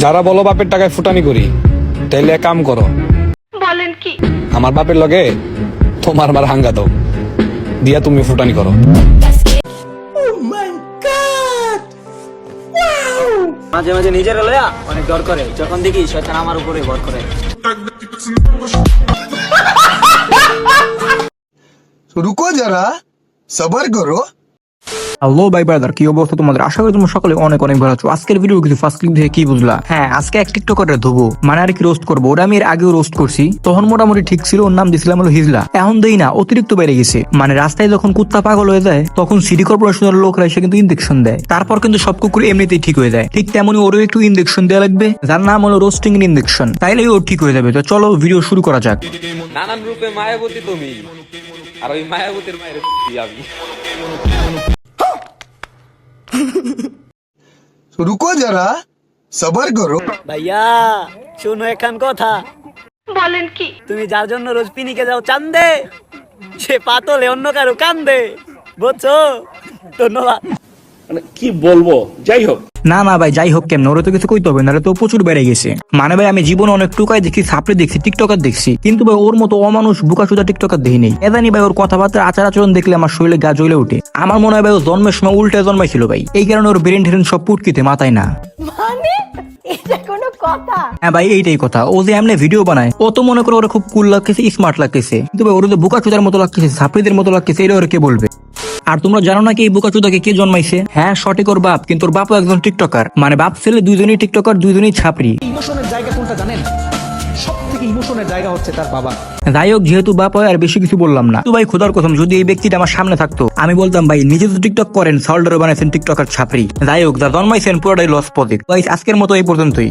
যারা বলো বাপের টাকায় ফুটানি করি তাইলে কাম করো। বলেন কি? আমার বাপের লগে তোমার মার হাঙ্গা দাও। দিয়া তুমি ফুটানি করো। মাঝে মাঝে নিজের লয়া অনেক ডর করে যখন দেখি শয়তান আমার উপরে ভর করে। রুকো যারা সবার করো। হ্যালো ভাই ব্রাদার কি অবস্থা তোমাদের? আশা করি তোমরা সকালে অনেক অনেক ভালো আছো। আজকের ভিডিও কিছু ফার্স্ট ক্লিক দেখে কি বুঝলা? হ্যাঁ আজকে এক টিকটকারে ধুবো। মানে আর কি রোস্ট করব। ওরা আমি এর আগেও রোস্ট করছি। তখন মোটামুটি ঠিক ছিল ওর নাম দিছিলাম হলো হিজলা। এখন দেই না অতিরিক্ত বেড়ে গেছে। মানে রাস্তায় যখন কুত্তা পাগল হয়ে যায় তখন সিটি কর্পোরেশনের লোকরা এসে কিন্তু ইনজেকশন দেয়। তারপর কিন্তু সব কুকুর এমনিতেই ঠিক হয়ে যায়। ঠিক তেমনি ওরও একটু ইনজেকশন দেওয়া লাগবে। যার নাম হলো রোস্টিং ইনজেকশন তাইলেই ও ঠিক হয়ে যাবে। তো চলো ভিডিও শুরু করা যাক। নানান রূপে মায়াবতী তুমি। আর ওই মায়াবতীর মায়ের আমি। রুকো যারা সবার করো ভাইয়া শুনো এখান কথা বলেন কি তুমি যার জন্য রোজ পিনিকে যাও চান্দে সে পাতলে অন্য কারও কান্দে বুঝছ ধন্যবাদ মানে কি বলব? যাই হোক না না ভাই যাই হোক কেমন? ওরা তো কিছু কইতে হবে না তো প্রচুর বেড়ে গেছে। মানে ভাই আমি জীবনে অনেক টুকাই দেখছি সাপড়ে দেখছি টিকটকার দেখছি। কিন্তু ভাই ওর মতো অমানুষ বুকা সুদা টিকটকার দেখি নেই। এদানি ভাই ওর কথাবার্তা আচার আচরণ দেখলে আমার শরীরে গা জ্বলে ওঠে। আমার মনে হয় ভাই ও জন্মের সময় উল্টে জন্মাইছিল ভাই। এই কারণে ওর ব্রেন ঠেরেন সব পুটকিতে মাথায় না। মানে? হ্যাঁ ভাই এইটাই কথা। ও যে এমনি ভিডিও বানায় ও তো মনে করো ওরা খুব কুল লাগতেছে স্মার্ট লাগতেছে। কিন্তু ভাই ওর যে বুকা চুদার মতো লাগতেছে সাপড়িদের মতো লাগতেছে এটা ওরা কে বলবে? আর তোমরা জানো না কি এই বোকা চুদাকে কে জন্মাইছে? হ্যাঁ সঠিক ওর বাপ কিন্তু ওর বাপও একজন টিকটকার। মানে বাপ ছেলে দুইজনই টিকটকার দুইজনই ছাপরি ইমোশনের জায়গা কোনটা জানেন? সব থেকে ইমোশনের জায়গা হচ্ছে তার বাবা। যাই হোক যেহেতু বাপ হয় আর বেশি কিছু বললাম না। তো ভাই খোদার কথম যদি এই ব্যক্তিটা আমার সামনে থাকতো আমি বলতাম ভাই নিজে তো টিকটক করেন বানাইছেন টিকটকার ছাপরি যাই হোক যা জন্মাইছেন পুরোটাই লস পজিট ভাই আজকের মতো এই পর্যন্তই।